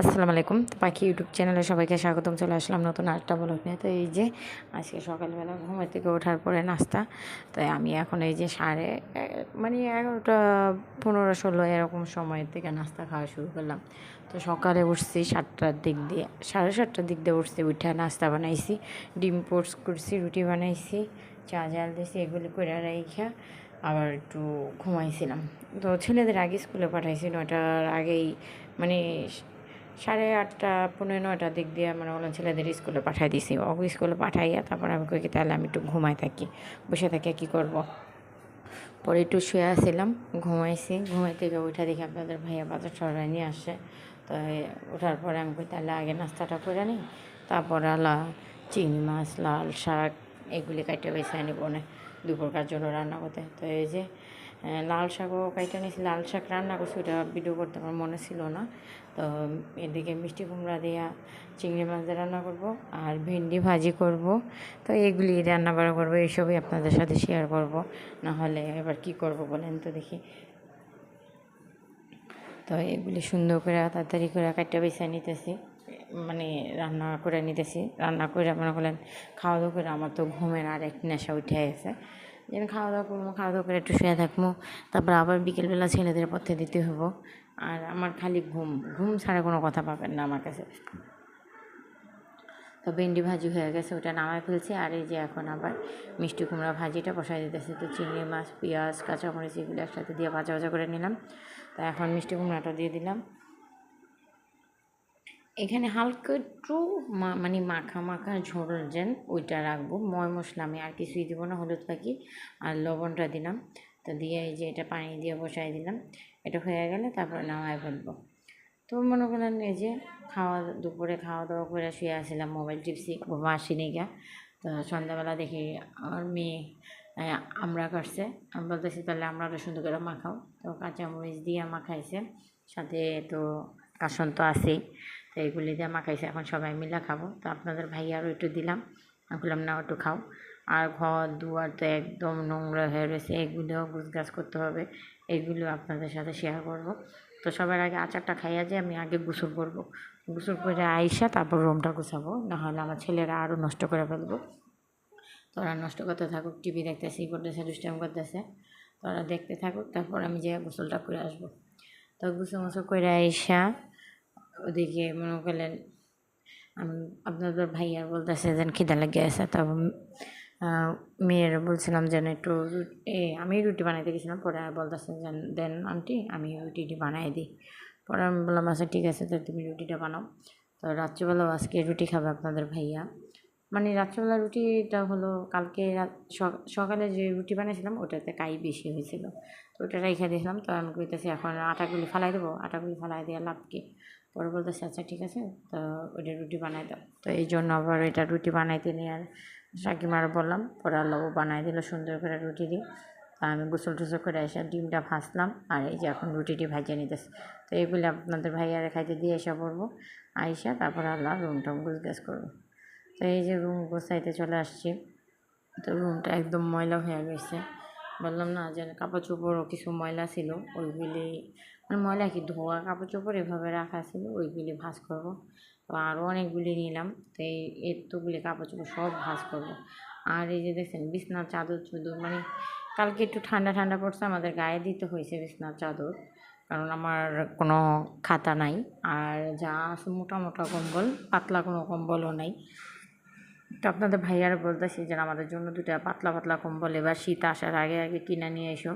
আসসালামু আলাইকুম। তো পাখি ইউটিউব চ্যানেলে সবাইকে স্বাগতম। চলে আসলাম নতুন আরেকটা ব্লগ নিয়ে। তো এই যে আজকে সকালবেলা ঘুম থেকে ওঠার পরে নাস্তা। তাই আমি এখন এই যে সাড়ে মানে এগারোটা, পনেরো, ষোলো এরকম সময় থেকে নাস্তা খাওয়া শুরু করলাম। তো সকালে উঠছি সাতটার দিক দিয়ে, সাড়ে সাতটার দিক দিয়ে উঠছি, উঠে নাস্তা বানাইছি, ডিম পোর্স করছি, রুটি বানাইছি, চা জাল দিয়েছি এগুলি করে রেখে আবার একটু ঘুমাইছিলাম। তো ছেলেদের আগে স্কুলে পাঠাইছি, নয়টার আগেই মানে সাড়ে আটটা পনেরো নয়টার দিক দিয়ে মানে বললাম ছেলেদের স্কুলে পাঠাই দিছি। ও স্কুলে পাঠাইয়া তারপর আমি কই তাহলে আমি একটু ঘুমাই থাকি। বসে থাকি কী করব? পরে একটু শুয়ে আসছিলাম ঘুমাইছি। ঘুমাই থেকে উঠে দেখি আপনাদের ভাইয়া বাজার সরাই নিয়ে আসে। তো ওঠার পরে আমি কই, তাহলে আগে নাস্তাটা করে নিই তারপর আলা চিংড়ি মাছ, লাল শাক, এগুলি কাটে বেছে নিব না দুপুরকার জন্য রান্না করতে। তো এই যে লাল শাকও কাইটা নিয়েছি লাল শাক রান্না করছি, ওটা ভিডিও করতে আমার মনে ছিল না। তো এদিকে মিষ্টি কুমড়া দিয়া চিংড়ি মাছ দিয়ে রান্না করব আর ভেন্ডি ভাজি করব। তো এগুলি রান্না বান্না করব, এইসবই আপনাদের সাথে শেয়ার করব। না হলে এবার কি করব বলেন তো দেখি। তো এগুলি সুন্দর করে তাড়াতাড়ি করে কাটটা বেছে নিতেছি। মানে রান্না করে নিতেছি। রান্না করে মনে করলেন খাওয়া দাওয়া করে আমার তো ঘুমের আর এক নেশা উঠে গেছে। যেন খাওয়া দাওয়া করব, খাওয়া দাওয়া করে একটু শুয়ে থাকব। তারপর আবার বিকেলবেলা ছেলেদের পথে দিতে হব। আর আমার খালি ঘুম ঘুম ছাড়া কোনো কথা পাবেন না আমার কাছে। তো ভেন্ডি ভাজি হয়ে গেছে, ওটা নামায় ফেলছি। আর এই যে এখন আবার মিষ্টি কুমড়া ভাজিটা বসাই দিতেছে। তো চিংড়ি মাছ, পেঁয়াজ, কাঁচামরিচ, এগুলো একসাথে দিয়ে ভাজা ভাজা করে নিলাম। তা এখন মিষ্টি কুমড়াটা দিয়ে দিলাম। এখানে হালকা একটু মানে মাখা মাখা ঝোল যেন ওইটা রাখব। ময় মশলা আমি আর কিছুই দিব না, হলুদ পাখি আর লবণটা দিলাম। তো দিয়ে এই যে এটা পানি দিয়ে বসাই দিলাম। এটা হয়ে গেলে তারপরে নামায় ফেলব। তো মনে করেন এই যে খাওয়া, দুপুরে খাওয়া দাওয়া করে শুয়ে আসছিলাম মোবাইল টিপসি বাবা আসিনি গা। তো সন্ধ্যাবেলা দেখি আমার মেয়ে আমরা কাটছে আমি বলতেছি, তাহলে আমরা সুন্দর করে মাখাও। তো কাঁচামরিচ দিয়ে মাখাইছে। সাথে তো কাসন তো আছেই। তো এইগুলি দিয়ে মাখাইছে এখন সবাই মিলে খাব। তো আপনাদের ভাইয়ারও একটু দিলাম। বললাম না একটু খাও। আর ঘর, দুয়ার তো একদম নোংরা হয়ে রয়েছে। এগুলোও গুছগাছ করতে হবে। এগুলো আপনাদের সাথে শেয়ার করব। তো সবার আগে আচারটা খাইয়া যে আমি আগে গোসল করব। গোসল করে আইসা তারপর রুমটা গুছাবো। নাহলে আমার ছেলেরা আরও নষ্ট করে ফেলব। তোরা নষ্ট করতে থাকুক, টিভি দেখতেছি করতেছে, দুষ্টাম করতেছে। তোরা দেখতে থাকুক, তারপর আমি যে গোসলটা করে আসব। তো গোসল মোসল করে আইসা ওদিকে মনে করলেন আপনাদের ভাইয়ার বলতেছে যেন খিদা লেগে আছে। তো আহ, মেয়ের বলছিলাম যেন একটু এ আমি রুটি বানাইতে গেছিলাম পরে বলতেছে যেন দেন আন্টি আমি রুটিটি বানাই দিই। পরে আমি বললাম আচ্ছা ঠিক আছে তো তুমি রুটিটা বানাও। তো রাত্রিবেলাও আজকে রুটি খাবে আপনাদের ভাইয়া। মানে রাত্রিবেলা রুটিটা হলো কালকে সকালে যে রুটি বানিয়েছিলাম ওটাতে কাই বেশি হয়েছিল। তো ওটা রেখে দিয়েছিলাম তো আমি কইতেছি এখন আটাগুলি ফালাই দেবো আটাগুলি ফালাই দিয়ে লাভ কি? পরে বলতেছে আচ্ছা ঠিক আছে, তো ওইটা রুটি বানাই দাও। তো এই জন্য আবার এটা রুটি বানাইতে নিয়ে আর সাকিমার বললাম, পরে আল্লাহ বানাই দিল সুন্দর করে রুটি দিয়ে। তা আমি গোসল টুসল করে এসে ডিমটা ভাজলাম আর এই যে এখন রুটিটি ভাজিয়ে নিতেছি। তো এগুলো আপনাদের ভাইয়ারে খাইতে দিয়ে এসে পড়ব। আইসা তারপর আল্লাহ রুম টুম গুছ করব। তো এই যে রুম গোছাইতে চলে আসছি। তো রুমটা একদম ময়লা হয়ে গেছে। বললাম না যে কাপড় চোপড়ও কিছু ময়লা ছিল, ওইগুলি মানে ময়লা কি ধোয়া কাপড় চোপড় এভাবে রাখা ছিল ওইগুলি ভাঁজ করব। তো আরও অনেকগুলি নিলাম, তো এই এতগুলি কাপড় চোপড় সব ভাঁজ করব। আর এই যে দেখছেন, বিছনার চাদর চুদর মানে কালকে একটু ঠান্ডা ঠান্ডা পড়ছে, আমাদের গায়ে দিতে হয়েছে বিছনার চাদর, কারণ আমার কোনো খাতা নাই। আর যা আছে মোটা মোটা কম্বল, পাতলা কোনো কম্বলও নাই। তো আপনাদের ভাইয়ারা বলতেছি যে, আমাদের জন্য দুটা পাতলা পাতলা কম্বল, এবার শীত আসার আগে আগে কিনে নিয়ে এসো।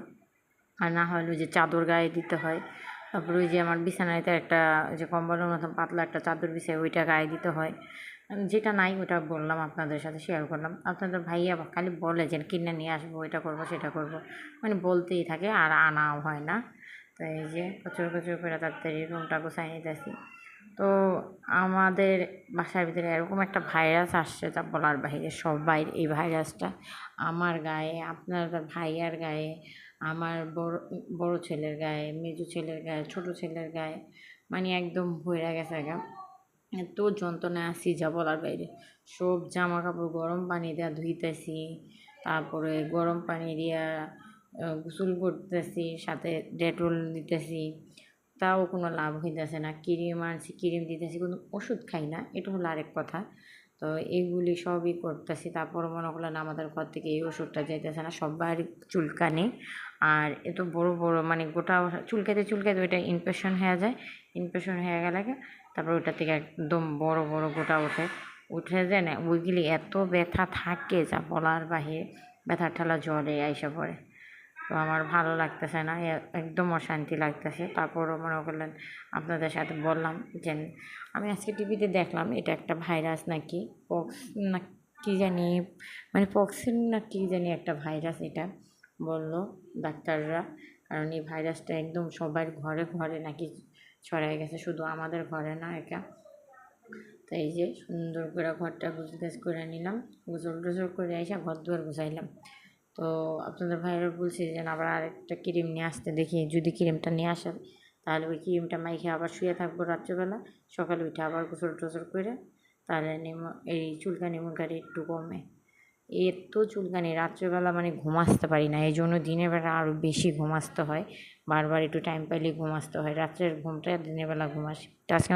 আর না হলে ওই যে চাদর গায়ে দিতে হয়। তারপরে ওই যে আমার বিছানাতে একটা যে কম্বলের মতন পাতলা একটা চাদর বিছায় ওইটা গায়ে দিতে হয়। যেটা নাই ওটা বললাম আপনাদের সাথে শেয়ার করলাম। আপনাদের ভাইয়া খালি বলে যে কিনে নিয়ে আসব এটা করব, সেটা করব। মানে বলতেই থাকে, আর আনাও হয় না। তো এই যে প্রচুর প্রচুর করে তাড়াতাড়ি রুমটা গোছাই নিতেছি। তো আমাদের বাসার ভিতরে এরকম একটা ভাইরাস আসছে যা বলার বাইরে সবাই এই ভাইরাসটা আমার গায়ে, আপনার ভাইয়ার গায়ে আমার বড় বড় ছেলের গায়ে, মেজো ছেলের গায়ে, ছোট ছেলের গায়ে মানে একদম ভরে গেছে গা। এত যন্ত্রণায় আসি যা বলার বাইরে। সব জামা কাপড় গরম পানি দিয়া ধুইতেছি, তারপরে গরম পানি দিয়া গোসল করতেছি, সাথে ডেটল দিতেছি তাও কোনো লাভ হইতেছে না। ক্রিম আনছি, ক্রিম দিতেছি, কোনো ওষুধ খাই না, এটা হলো আরেক কথা। তো এইগুলি সবই করতেছি তারপর মনে করলেন আমাদের ঘর থেকে এই ওষুধটা যাইতেছে না সবার চুলকানি। আর এত বড় বড় মানে গোটা চুলকাতে চুলকাতে ওইটা ইনফেকশন হয়ে যায়। ইনফেকশন হয়ে গেলে তারপর ওইটা থেকে একদম বড় বড় গোটা ওঠে। উঠে যায় না, ওইগুলি এত ব্যথা থাকে যা বলার বাহিরে, ব্যথা ঠেলা জ্বরে, আইসা পড়ে। তো আমার ভালো লাগতেছে না একদম অশান্তি লাগতেছে। তারপরও মনে করলেন, আপনাদের সাথে বললাম যে, আমি আজকে টিভিতে দেখলাম, এটা একটা ভাইরাস নাকি পক্স না কী জানি মানে পক্সের না কী জানি একটা ভাইরাস এটা। বলল, ডাক্তাররা, কারণ এই ভাইরাসটা একদম সবার ঘরে ঘরে নাকি ছড়াই গেছে, শুধু আমাদের ঘরে না একা। তো এই যে সুন্দর করে ঘরটা গুছগাছ করে নিলাম গোসল টোসল করে এসে ঘর দুয়ার গুছাইলাম। তো আপনাদের ভাইরা বলছি যে আবার আরেকটা ক্রিম নিয়ে আসতে দেখি, যদি ক্রিমটা নিয়ে আসে, তাহলে ওই ক্রিমটা মাইখে আবার শুয়ে থাকব রাত্রেবেলা। সকালে উঠে আবার গোসল টোসল করে, তাহলে নিম, এই চুলকানি মুলকানি একটু কমে। এত চুলকানি, রাত্রেবেলা মানে ঘুমাসতে পারি না। এই জন্য দিনের বেলা আরও বেশি ঘুমাসতে হয়। বারবার একটু টাইম পাইলে ঘুম আসতে হয়। রাত্রের ঘুমটা দিনের বেলা ঘুম আসে। আজকে